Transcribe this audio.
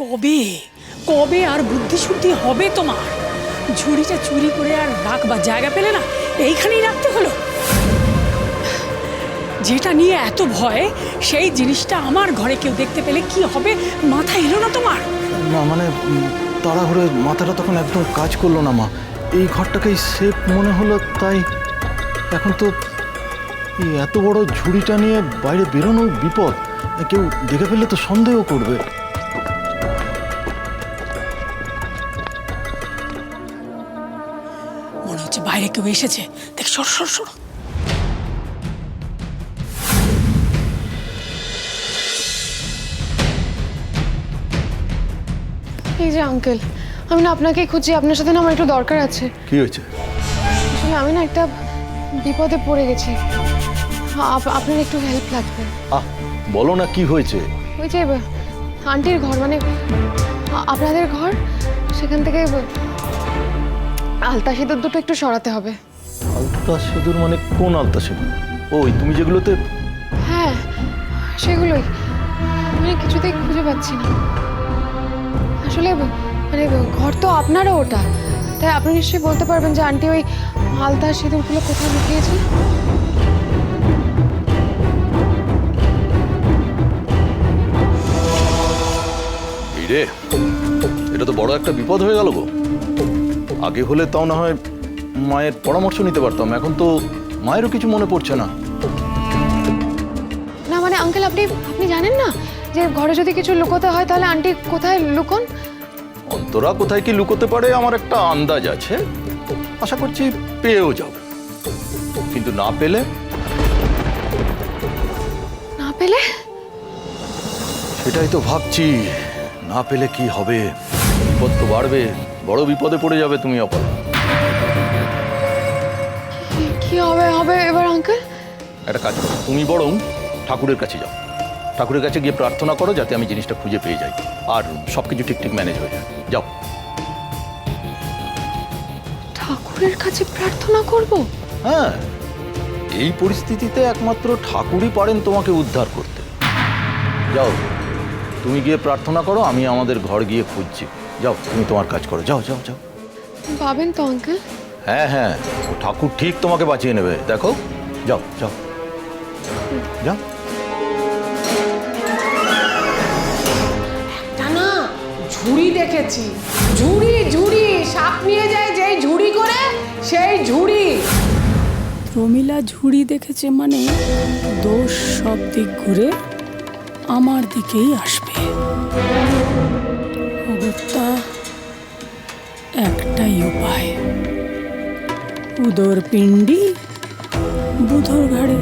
কবে? কবে আর বুদ্ধি শুদ্ধি হবে তোমার? ঝুড়িটা চুরি করে আর রাখবা জায়গা পেলে না, এইখানেই রাখতে হলো। যেটা নিয়ে এত ভয়, সেই জিনিসটা আমার ঘরে কেউ দেখতে পেলে কি হবে মাথা এলো না তোমার? না মানে তাড়াহুড়ো মাথাটা তখন একদম কাজ করল না, মা। এই ঘরটাকেই সেফ মনে হলো, তাই এখন তো এত বড় ঝুড়িটা নিয়ে বাইরে বেরোনো বিপদ। কেউ দেখে ফেললে তো সন্দেহ করবে। হচ্ছে বাইরে কেউ এসেছে। দেখ সর সর সর। এই যে আঙ্কেল আমি না আপনাকেই খুঁজছি আপনার সাথে না আমার একটু দরকার আছে। কি হয়েছে? আসলে আমি না একটা বিপদে পড়ে গেছি। আপ- আপনার একটু হেল্প লাগবে। আহ বলো না কি হয়েছে? ওই যে আন্টির ঘর মানে আ- আপনাদের ঘর? সেখান থেকে আলতা সিঁদুর দুটো একটু সরাতে হবে। আলতা সিঁদুর মানে কোন আলতা সিঁদুর ওই তুমি যেগুলোতে হ্যাঁ সেগুলোই। মানে কিছুতেই খুঁজে পাচ্ছি না। আসলে মানে ঘর তো আপনারও ওটা। তাই আপনি নিশ্চয়ই বলতে পারবেন যে আন্টি ওই আলতা সিঁদুরগুলো কোথায় লুকিয়েছে? রে এটা তো বড় একটা বিপদ হয়ে গেল গো। আগে হলে তাও না হয় মায়ের পরামর্শ নিতে পারতাম এখন তো মায়েরও কিছু মনে পড়ছে না। না মানে আঙ্কেল আপনি আপনি জানেন না যে ঘরে যদি কিছু লুকোতে হয় তাহলে আন্টি কোথায় লুকোন? অন্তরা কোথায় কি লুকোতে পারে আমার একটা আন্দাজ আছে আশা করছি পেয়েও যাব। কিন্তু না পেলে? না পেলে? সেটাই তো ভাবছি না পেলে কি হবে? বিপদ তো বাড়বে। বড় বিপদে পড়ে যাবে তুমি অপর। কি- হবে হবে এবার আঙ্কেল একটা কাজ করো। তুমি বরং ঠাকুরের কাছে যাও। ঠাকুরের কাছে গিয়ে প্রার্থনা করো যাতে আমি জিনিসটা খুঁজে পেয়ে যাই। আর সব কিছু ঠিকঠাক ম্যানেজ হয়ে যায়। যাও। ঠাকুরের কাছে প্রার্থনা করব? হ্যাঁ। এই পরিস্থিতিতে একমাত্র ঠাকুরই পারেন তোমাকে উদ্ধার করতে। যাও। তুমি গিয়ে প্রার্থনা করো আমি আমাদের ঘর গিয়ে খুঁজছি। যাও তুমি তোমার কাজ করো যাও যাও যাও। পাবেন তো আঙ্কেল হ্যাঁ হ্যাঁ ও ঠাকুর ঠিক তোমাকে বাঁচিয়ে নেবে দেখো যাও যাও। যাও। না ঝুড়ি দেখেছি। ঝুড়ি ঝুড়ি সাপ নিয়ে যায় যেই ঝুড়ি করে সেই ঝুড়ি। প্রমিলা ঝুড়ি দেখেছে মানে দোষ সব দিক ঘুরে আমার দিকেই আসবে। অগত্যা একটাই উপায়। উদর পিণ্ডি বুধর ঘাড়ে